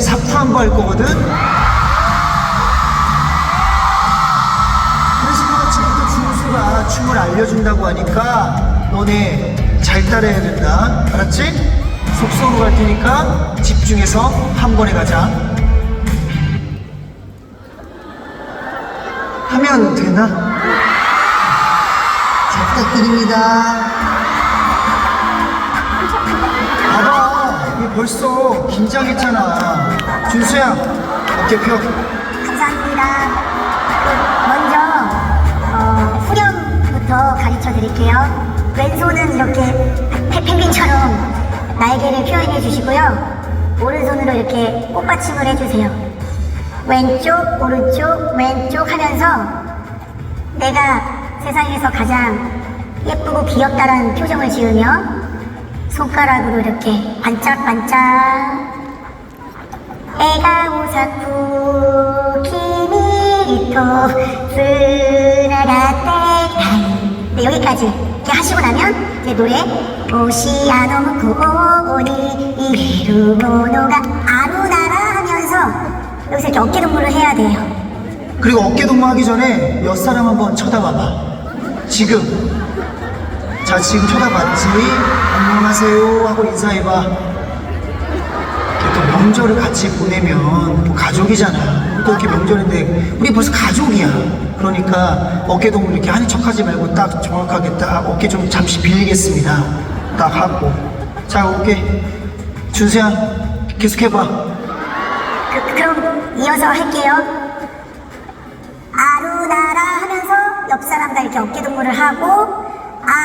사쿠 한부 할 거거든? 그래서 내가 지금부터 준수가 춤을 알려준다고 하니까 너네 잘 따라야 된다. 알았지? 속성으로 갈 테니까 집중해서 한 번에 가자. 하면 되나? 잘 부탁드립니다. 벌써 긴장했잖아. 준수야, 어깨 펴. 감사합니다. 먼저 어, 후렴부터 가르쳐 드릴게요. 왼손은 이렇게 페- 펭귄처럼 날개를 표현해 주시고요. 오른손으로 이렇게 꽃받침을 해주세요. 왼쪽, 오른쪽, 왼쪽 하면서 내가 세상에서 가장 예쁘고 귀엽다라는 표정을 지으며 손가락으로 이렇게 반짝반짝. 애가 오사쿠 키미토 스나가테 여기까지 이렇게 하시고 나면 이제 노래 오시아노무쿠 오오니 이루모노가 아무나라 하면서 여기서 이렇게 어깨 동무를 해야 돼요. 그리고 어깨 동무 하기 전에 옆사람 한번 쳐다봐봐. 지금 자, 지금 쳐다봤지? 안녕하세요 하고 인사해봐. 또 명절을 같이 보내면 또 가족이잖아. 또 이렇게 명절인데 우리 벌써 가족이야. 그러니까 어깨 동무 이렇게 하는 척하지 말고 딱 정확하게 딱 어깨 좀 잠시 빌리겠습니다. 딱 하고. 자, 어깨. 준수야, 계속해봐. 그, 그럼 이어서 할게요 아루나라 하면서 옆 사람과 이렇게 어깨 동무를 하고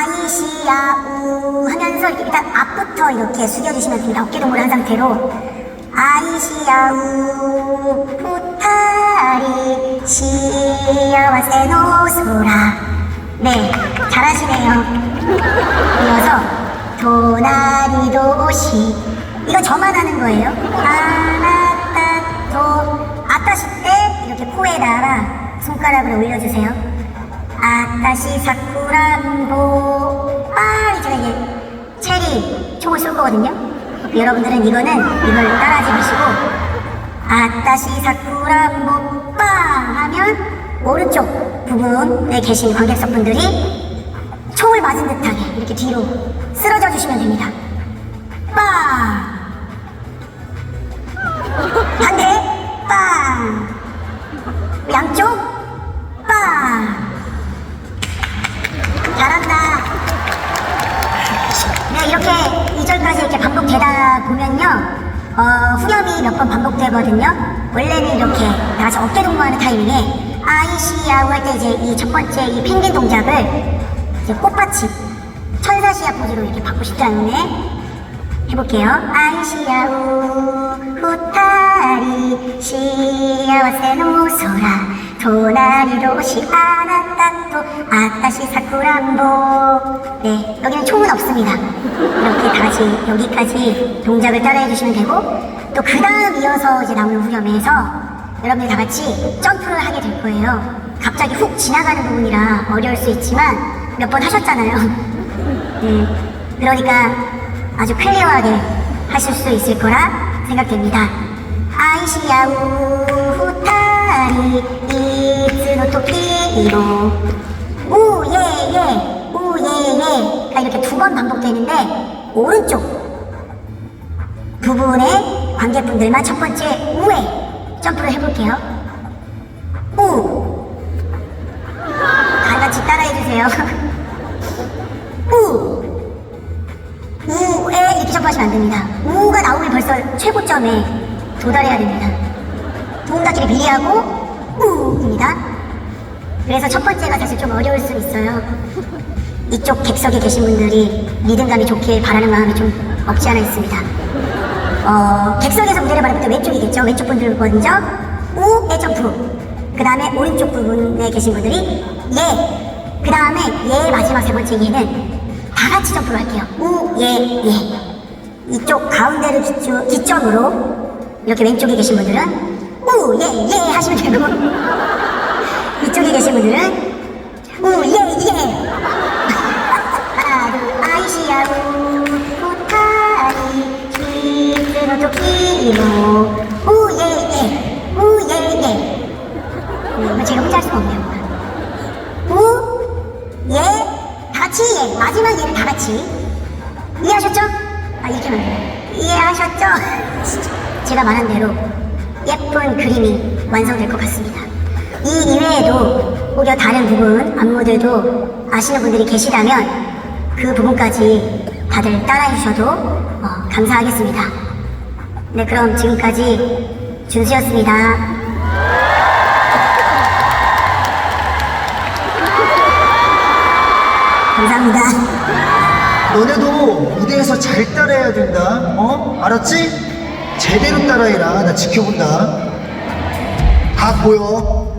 아이시야우 하면서 이렇게 일단 앞부터 이렇게 숙여주시면 됩니다. 어깨 동무를 한 상태로 아이시야우 후타리 시야와세노 소라 네 잘하시네요. 이어서 도나리도시 이거 저만 하는 거예요. 아나따도 아따시 때 이렇게 코에다가 손가락을 올려주세요. 아따시 사쿠란보 빨리 제가 이제 체리 총을 쏠 거거든요. 여러분들은 이거는 이걸 따라하지 마시고 아따시 사쿠란보 빵 하면 오른쪽 부분에 계신 관객석분들이 총을 맞은 듯하게 이렇게 뒤로 쓰러져 주시면 됩니다. 빵! 어, 후렴이 몇 번 반복되거든요. 원래는 이렇게 나가서 어깨 동무하는 타이밍에 아이시아우 할 때 이제 이 첫 번째 이 펭귄 동작을 이제 꽃받침 천사시아 포즈로 이렇게 바꾸기 때문에 해볼게요. 아이시아우 후타리 시아와세노 소라 도나리로시 아나따또 아따시 사쿠란보 네 여기는 총은 없습니다. 이렇게 다 같이 여기까지 동작을 따라해 주시면 되고 또 그 다음 이어서 이제 나오는 후렴에서 여러분들 다 같이 점프를 하게 될 거예요. 갑자기 훅 지나가는 부분이라 어려울 수 있지만 몇 번 하셨잖아요. 네, 그러니까 아주 클리어하게 하실 수 있을 거라 생각됩니다. 아이시야우 후타리 이츠 노 토끼로 우예예 우예예가 이렇게 두 번 반복되는데 오른쪽 부분에 관객분들만 첫 번째 우에 점프를 해볼게요. 우. 다 같이 따라해주세요. 우. 우에 이렇게 점프하시면 안 됩니다. 우가 나오면 벌써 최고점에 도달해야 됩니다. 비리하고 우 입니다. 그래서 첫 번째가 사실 좀 어려울 수 있어요. 이쪽 객석에 계신 분들이 리듬감이 좋길 바라는 마음이 좀 없지 않아 있습니다. 어, 객석에서 무대를 바라볼 때 왼쪽이겠죠. 왼쪽 분들 먼저 우에 점프. 그 다음에 오른쪽 부분에 계신 분들이 예. 그 다음에 예 마지막 세 번째 예는 다 같이 점프를 할게요. 우, 예, 예. 이쪽 가운데를 기점, 기점으로 이렇게 왼쪽에 계신 분들은 예예 예, 하시면 되고 이쪽에 계신 분들은 우예예. 예. 예. 아이시야우 포타리 키스노 토끼노. 우예예. 우예예. 예, 이건 제가 혼자 할 수가 없네요. 우예. 같이 예. 마지막 예는 다 같이. 이해하셨죠? 아 이렇게만 이해하셨죠? 제가 말한 대로. 예쁜 그림이 완성될 것 같습니다. 이 이외에도 오히려 다른 부분 안무들도 아시는 분들이 계시다면 그 부분까지 다들 따라해 주셔도 어, 감사하겠습니다. 네 그럼 지금까지 준수였습니다. 감사합니다. 너네도 무대에서 잘 따라해야 된다. 어? 알았지? 제대로 따라해라. 나 지켜본다. 다 보여.